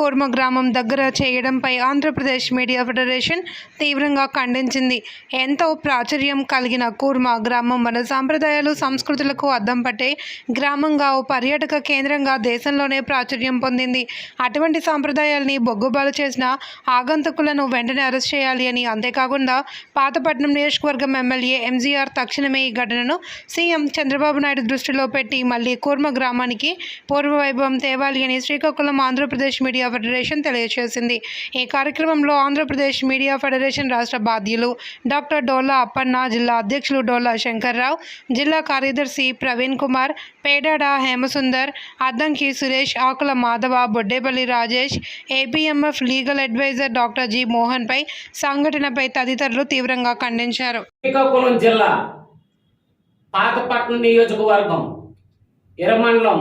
కోర్మ గ్రామం దగ్గర చేయడంపై ఆంధ్రప్రదేశ్ మీడియా ఫెడరేషన్ తీవ్రంగా ఖండించింది. ఎంతో ప్రాచుర్యం కలిగిన కూర్మ గ్రామం మన సాంప్రదాయాలు సంస్కృతులకు అద్దం పట్టే గ్రామంగా ఓ పర్యాటక కేంద్రంగా దేశంలోనే ప్రాచుర్యం పొందింది. అటువంటి సాంప్రదాయాల్ని బొగ్గుబాలు చేసిన ఆగంతకులను వెంటనే అరెస్ట్ చేయాలి అని అంతేకాకుండా పాతపట్నం నియోజకవర్గం ఎమ్మెల్యే ఎంజీఆర్ తక్షణమే ఈ ఘటనను సీఎం చంద్రబాబు నాయుడు దృష్టిలో పెట్టి మళ్ళీ కూర్మ గ్రామానికి పూర్వ వైభవం తేవాలి అని శ్రీకాకుళం ఆంధ్రప్రదేశ్ మీడియా ఫెడరేషన్ తెలియజేసింది ఈ కార్యక్రమంలో ఆంధ్రప్రదేశ్ మీడియా ఫెడరేషన్ రాష్ట్ర బాధ్యులు డాక్టర్ డోలా అప్పన్న జిల్లా అధ్యక్షులు డోలా శంకర్రావు జిల్లా కార్యదర్శి Praveen Kumar Pedada Hemasundar Addanki Suresh Akula Madhava Boddepalli Rajesh APMF legal advisor doctor G మోహన్పై సంఘటనపై తదితరులు తీవ్రంగా ఖండించారు. శ్రీకాకుళం జిల్లా పాతపట్నం నియోజకవర్గం ఇరమండలం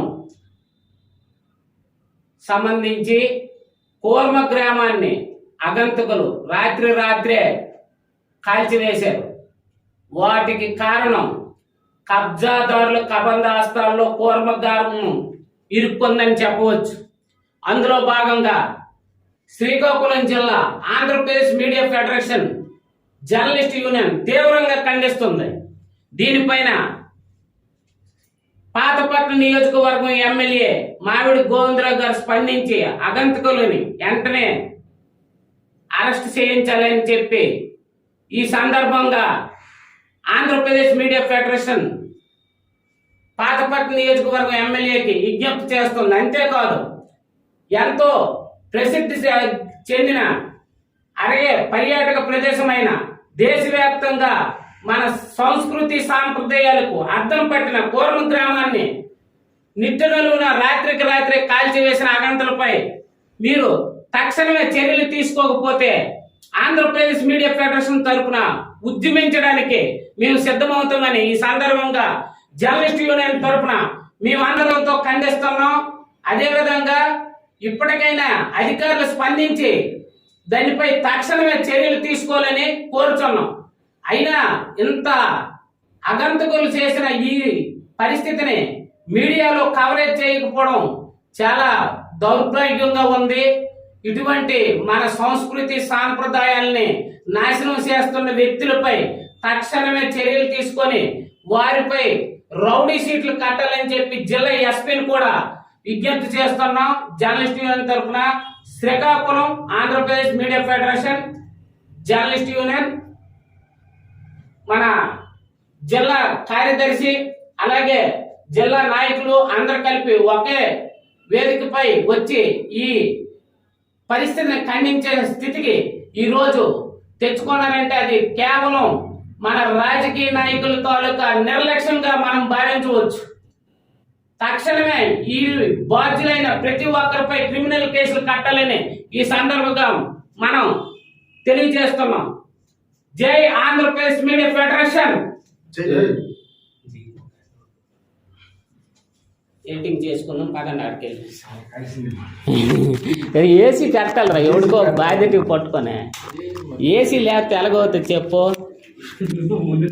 సంబంధించి కూర్మ గ్రామాన్ని అగంతకులు రాత్రి రాత్రే కాల్చివేశారు. వాటికి కారణం కబ్జాదారుల కబందాస్తాల్లో కూర్మ గ్రామం ఇరుక్కుందని చెప్పవచ్చు. అందులో భాగంగా శ్రీకాకుళం జిల్లా Andhra Pradesh media federation journalist union తీవ్రంగా ఖండిస్తుంది. దీనిపైన పాతపట్నం నియోజకవర్గం ఎమ్మెల్యే మావిడి గోవిందరావు గారు స్పందించి అగంతకులని వెంటనే అరెస్ట్ చేయించాలని చెప్పి ఈ సందర్భంగా ఆంధ్రప్రదేశ్ మీడియా ఫెడరేషన్ పాతపట్నం నియోజకవర్గం ఎమ్మెల్యేకి విజ్ఞప్తి చేస్తుంది. అంతేకాదు ఎంతో ప్రసిద్ధి చెందిన అలాగే పర్యాటక ప్రదేశమైన దేశవ్యాప్తంగా మన సంస్కృతి సాంప్రదాయాలకు అద్దం పట్టిన కోరం గ్రామాన్ని నిట్టనలున రాత్రికి రాత్రి కాల్చివేసిన అగంతలపై మీరు తక్షణమే చర్యలు తీసుకోకపోతే ఆంధ్రప్రదేశ్ మీడియా ఫెడరేషన్ తరపున ఉద్యమించడానికి మేము సిద్ధమవుతామని ఈ సందర్భంగా జర్నలిస్ట్ యూనియన్ తరపున మేమందరంతో ఖండిస్తున్నాం. అదేవిధంగా ఇప్పటికైనా అధికారులు స్పందించి దానిపై తక్షణమే చర్యలు తీసుకోవాలని కోరుచున్నాం. అయినా ఇంత అగంతకులు చేసిన ఈ పరిస్థితిని మీడియాలో కవరేజ్ చేయకపోవడం చాలా దౌర్భాగ్యంగా ఉంది. ఇటువంటి మన సంస్కృతి సాంప్రదాయాల్ని నాశనం చేస్తున్న వ్యక్తులపై తక్షణమే చర్యలు తీసుకొని వారిపై రౌడీ సీట్లు కట్టాలని చెప్పి జిల్లా ఎస్పీని కూడా విజ్ఞప్తి చేస్తున్నాం. జర్నలిస్ట్ యూనియన్ తరఫున Srikakulam Andhra Pradesh media federation journalist union మన జిల్లా కార్యదర్శి అలాగే జిల్లా నాయకులు అందరు కలిపి ఒకే వేదికపై వచ్చి ఈ పరిస్థితిని ఖండించే స్థితికి ఈరోజు తెచ్చుకున్నారంటే అది కేవలం మన రాజకీయ నాయకుల తాలూకా నిర్లక్ష్యంగా మనం భావించవచ్చు. తక్షణమే ఈ బాధ్యులైన ప్రతి ఒక్కరిపై క్రిమినల్ కేసులు కట్టాలని ఈ సందర్భంగా మనం తెలియజేస్తున్నాం. జై ఆంధ్రప్రదేశ్ మీడియా ఫెడరేషన్. ఎడిటింగ్ చేసుకున్నాం పదండి ఆడికెళ్ళి. ఏసీ కట్టాలరా ఎవడికో బాధ్యత పట్టుకొని. ఏసీ లేకపోతే ఎలాగవుతుంది చెప్పు. ముందు